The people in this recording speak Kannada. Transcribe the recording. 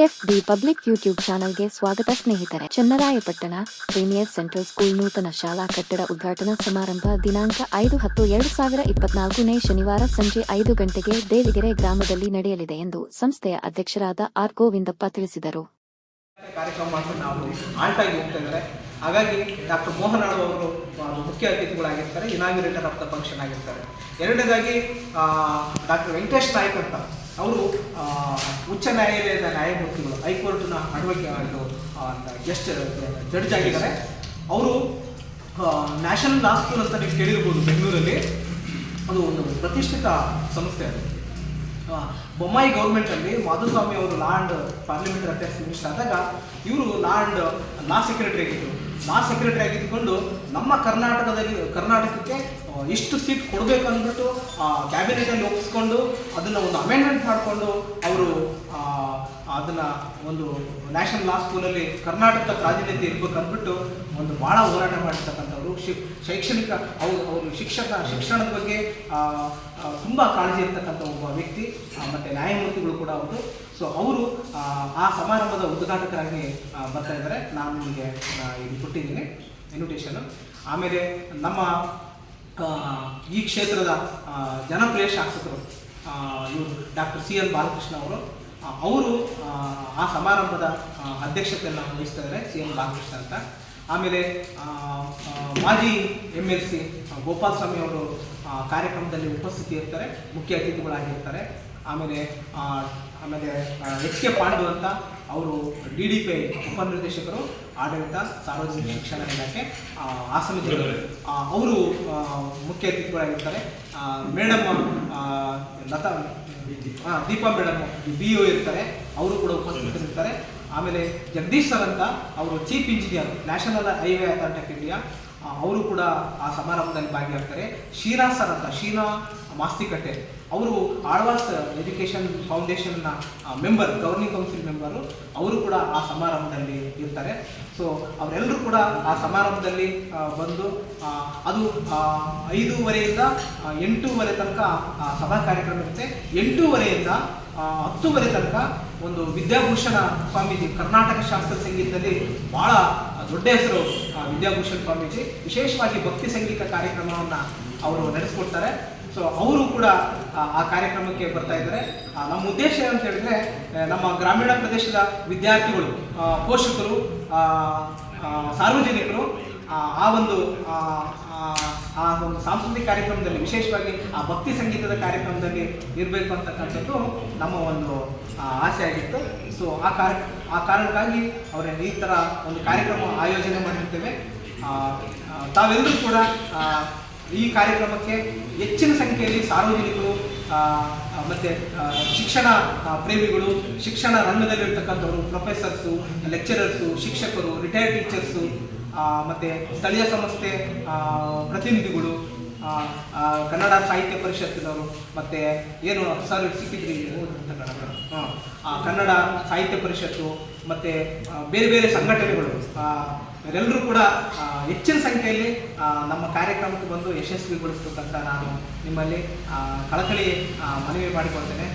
ಎಫ್ ಡಿ ಪಬ್ಲಿಕ್ ಯೂಟ್ಯೂಬ್ ಚಾನಲ್ಗೆ ಸ್ವಾಗತ ಸ್ನೇಹಿತರೆ. ಚನ್ನರಾಯಪಟ್ಟಣ, ಪ್ರೀಮಿಯರ್ ಸೆಂಟ್ರಲ್ ಸ್ಕೂಲ್ ನೂತನ ಶಾಲಾ ಕಟ್ಟಡ ಉದ್ಘಾಟನಾ ಸಮಾರಂಭ ದಿನಾಂಕ ಐದು ಹತ್ತು ಎರಡು ಸಾವಿರ ಇಪ್ಪತ್ನಾಲ್ಕನೇ ಶನಿವಾರ ಸಂಜೆ ಐದು ಗಂಟೆಗೆ ದೇವಿಗೆರೆ ಗ್ರಾಮದಲ್ಲಿ ನಡೆಯಲಿದೆ ಎಂದು ಸಂಸ್ಥೆಯ ಅಧ್ಯಕ್ಷರಾದ ಆರ್ ಗೋವಿಂದಪ್ಪ ತಿಳಿಸಿದರು. ಹಾಗಾಗಿ ಡಾಕ್ಟರ್ ಮೋಹನ್ ಅವರು ಮುಖ್ಯ ಅತಿಥಿಗಳಾಗಿರ್ತಾರೆ ಆಫ್ ದ ಫಂಕ್ಷನ್ ಆಗಿರ್ತಾರೆ. ಎರಡನೇದಾಗಿ ಡಾಕ್ಟರ್ ವೆಂಕಟೇಶ್ ಅಂತ. ಅವರು ಉಚ್ಚ ನ್ಯಾಯಾಲಯದ ನ್ಯಾಯಮೂರ್ತಿಗಳು, ಹೈಕೋರ್ಟ್ನ ಅಡ್ವೊಕೇ ಜಸ್ಟ್ ಜಡ್ಜ್ ಆಗಿದ್ದಾರೆ. ಅವರು ನ್ಯಾಷನಲ್ ಲಾ ಸ್ಕೂಲ್ ಅಂತ ನೀವು ಕೇಳಿರ್ಬೋದು ಬೆಂಗಳೂರಲ್ಲಿ. ಅದು ಒಂದು ಪ್ರತಿಷ್ಠಿತ ಸಂಸ್ಥೆ ಅದು. ಬೊಮ್ಮಾಯಿ ಗೌರ್ಮೆಂಟಲ್ಲಿ ಮಾಧುಸ್ವಾಮಿ ಅವರು land and parliamentary affairs minister ಆದಾಗ ಇವರು ಲ್ಯಾಂಡ್ ಲಾ ಸೆಕ್ರೆಟರಿ ಆಗಿದ್ದರು ಲಾ ಸೆಕ್ರೆಟರಿ ಆಗಿದ್ದುಕೊಂಡು ನಮ್ಮ ಕರ್ನಾಟಕದಲ್ಲಿ ಕರ್ನಾಟಕಕ್ಕೆ ಆ, ಇಷ್ಟು ಸೀಟ್ ಕೊಡಬೇಕು ಅಂದ್ಬಿಟ್ಟು ಕ್ಯಾಬಿನೆಟಲ್ಲಿ ಒಪ್ಪಿಸ್ಕೊಂಡು ಅದನ್ನು ಒಂದು ಅಮೆಂಡ್ಮೆಂಟ್ ಮಾಡಿಕೊಂಡು ಅವರು ಅದನ್ನು ಒಂದು ನ್ಯಾಷನಲ್ ಲಾ ಸ್ಕೂಲಲ್ಲಿ ಕರ್ನಾಟಕದ ಪ್ರಾತಿನಿಧ್ಯ ಇರ್ಬೇಕು ಅಂದ್ಬಿಟ್ಟು ಒಂದು ಭಾಳ ಹೋರಾಟ ಮಾಡಿರ್ತಕ್ಕಂಥವ್ರು. ಶೈಕ್ಷಣಿಕ ಅವರು ಅವರು ಶಿಕ್ಷಕ ಶಿಕ್ಷಣದ ಬಗ್ಗೆ ತುಂಬ ಕಾಳಜಿ ಇರ್ತಕ್ಕಂಥ ಒಬ್ಬ ವ್ಯಕ್ತಿ ಮತ್ತು ನ್ಯಾಯಮೂರ್ತಿಗಳು ಕೂಡ ಅವರು. ಸೊ ಅವರು ಆ ಸಮಾರಂಭದ ಉದ್ಘಾಟಕರಾಗಿ ಬರ್ತಾ ಇದ್ದಾರೆ. ನಾನು ನಿಮಗೆ ಇದು ಕೊಟ್ಟಿದ್ದೀನಿ ಇನ್ವಿಟೇಷನ್ ಆಮೇಲೆ ನಮ್ಮ ಈ ಕ್ಷೇತ್ರದ ಜನಪ್ರಿಯ ಶಾಸಕರು ಇವರು ಡಾಕ್ಟರ್ ಸಿ ಎಲ್ ಬಾಲಕೃಷ್ಣ ಅವರು ಅವರು ಆ, ಸಮಾರಂಭದ ಅಧ್ಯಕ್ಷತೆಯನ್ನು ವಹಿಸ್ತಾ ಸಿ ಎನ್ ಬಾಲಕೃಷ್ಣ ಅಂತ. ಆಮೇಲೆ ಮಾಜಿ ಎಂ ಎಲ್ ಸಿ ಗೋಪಾಲಸ್ವಾಮಿ ಅವರು ಕಾರ್ಯಕ್ರಮದಲ್ಲಿ ಉಪಸ್ಥಿತಿ ಇರ್ತಾರೆ, ಮುಖ್ಯ ಅತಿಥಿಗಳಾಗಿರ್ತಾರೆ. ಆಮೇಲೆ ಆಮೇಲೆ ಎಚ್ ಕೆ ಪಾಂಡು ಅಂತ ಅವರು ಡಿ ಡಿ ಪಿ ಉಪನಿರ್ದೇಶಕರು, ಆಡಳಿತ, ಸಾರ್ವಜನಿಕ ಶಿಕ್ಷಣ ಇಲಾಖೆ ಹಾಸನ ಜಿಲ್ಲೆ. ಅವರು ಮುಖ್ಯ ಅತಿಥಿಗಳಾಗಿರ್ತಾರೆ. Madam Latha Deepa madam B O ಇರ್ತಾರೆ. ಅವರು ಕೂಡ ಉಪಸ್ಥಿತರಿರ್ತಾರೆ. ಆಮೇಲೆ ಜಗದೀಶ್ ಸರ್ ಅಂತ ಅವರು chief engineer, national highway authority of India. ಅವರು ಕೂಡ ಆ ಸಮಾರಂಭದಲ್ಲಿ ಭಾಗಿಯಾಗ್ತಾರೆ. ಶೀನಾ ಸರ್ ಅಂತ ಶೀನಾ ಮಾಸ್ತಿಕಟ್ಟೆ. ಅವರು ಆಳ್ವಾಸ್ ಎಜುಕೇಷನ್ ಫೌಂಡೇಶನ್ನ ಮೆಂಬರ್ ಗವರ್ನಿಂಗ್ ಕೌನ್ಸಿಲ್ ಮೆಂಬರು ಅವರು ಕೂಡ ಆ ಸಮಾರಂಭದಲ್ಲಿ ಇರ್ತಾರೆ. ಸೊ ಅವರೆಲ್ಲರೂ ಕೂಡ ಆ ಸಮಾರಂಭದಲ್ಲಿ ಬಂದು ಅದು ಐದೂವರೆಯಿಂದ ಎಂಟೂವರೆ ತನಕ ಸಭಾ ಕಾರ್ಯಕ್ರಮ ಇರುತ್ತೆ. ಎಂಟೂವರೆಯಿಂದ ಹತ್ತೂವರೆ ತನಕ ಒಂದು ವಿದ್ಯಾಭೂಷಣ ಸ್ವಾಮೀಜಿ, ಕರ್ನಾಟಕ ಶಾಸ್ತ್ರ ಸಂಗೀತದಲ್ಲಿ ಬಹಳ ದೊಡ್ಡ ಹೆಸರು ವಿದ್ಯಾಭೂಷಣ್ ಸ್ವಾಮೀಜಿ. ವಿಶೇಷವಾಗಿ ಭಕ್ತಿ ಸಂಗೀತ ಕಾರ್ಯಕ್ರಮವನ್ನು ಅವರು ನಡೆಸ್ಕೊಡ್ತಾರೆ. ಸೊ ಅವರು ಕೂಡ ಆ, ಕಾರ್ಯಕ್ರಮಕ್ಕೆ ಬರ್ತಾ ಇದ್ದಾರೆ. ನಮ್ಮ ಉದ್ದೇಶ ಏನಂತ ಹೇಳಿದ್ರೆ ನಮ್ಮ ಗ್ರಾಮೀಣ ಪ್ರದೇಶದ ವಿದ್ಯಾರ್ಥಿಗಳು ಪೋಷಕರು ಸಾರ್ವಜನಿಕರು ಆ ಒಂದು ಆ, ಒಂದು ಸಾಂಸ್ಕೃತಿಕ ಕಾರ್ಯಕ್ರಮದಲ್ಲಿ ವಿಶೇಷವಾಗಿ ಆ ಭಕ್ತಿ ಸಂಗೀತದ ಕಾರ್ಯಕ್ರಮದಲ್ಲಿ ಇರಬೇಕು ಅಂತಕ್ಕಂಥದ್ದು ನಮ್ಮ ಒಂದು ಆಸೆ ಆಗಿತ್ತು ಸೊ ಆ ಕಾರ ಆ ಕಾರಣಕ್ಕಾಗಿ ಅವರ ಈ ಥರ ಒಂದು ಕಾರ್ಯಕ್ರಮ ಆಯೋಜನೆ ಮಾಡಿರ್ತೇವೆ. ತಾವೆಲ್ಲರೂ ಕೂಡ ಈ ಕಾರ್ಯಕ್ರಮಕ್ಕೆ ಹೆಚ್ಚಿನ ಸಂಖ್ಯೆಯಲ್ಲಿ ಸಾರ್ವಜನಿಕರು ಮತ್ತೆ ಶಿಕ್ಷಣ ಪ್ರೇಮಿಗಳು ಶಿಕ್ಷಣ ರಂಗದಲ್ಲಿರ್ತಕ್ಕಂಥವರು ಪ್ರೊಫೆಸರ್ಸು ಲೆಕ್ಚರರ್ಸು ಶಿಕ್ಷಕರು ರಿಟೈರ್ಡ್ ಟೀಚರ್ಸು ಮತ್ತು ಸ್ಥಳೀಯ ಸಂಸ್ಥೆ ಪ್ರತಿನಿಧಿಗಳು ಕನ್ನಡ ಸಾಹಿತ್ಯ ಪರಿಷತ್ತಿನವರು, ಮತ್ತು ಏನು ಸರ್ ಸಿಕ್ಕಿದ್ರಿ ಕನ್ನಡ ಸಾಹಿತ್ಯ ಪರಿಷತ್ತು, ಮತ್ತು ಬೇರೆ ಬೇರೆ ಸಂಘಟನೆಗಳು ಇವರೆಲ್ಲರೂ ಕೂಡ ಹೆಚ್ಚಿನ ಸಂಖ್ಯೆಯಲ್ಲಿ ನಮ್ಮ ಕಾರ್ಯಕ್ರಮಕ್ಕೆ ಬಂದು ಯಶಸ್ವಿಗೊಳಿಸ್ತಕ್ಕಂಥ ನಾನು ನಿಮ್ಮಲ್ಲಿ ಕಳಕಳಿ ಮನವಿ ಮಾಡಿಕೊಳ್ತೇನೆ.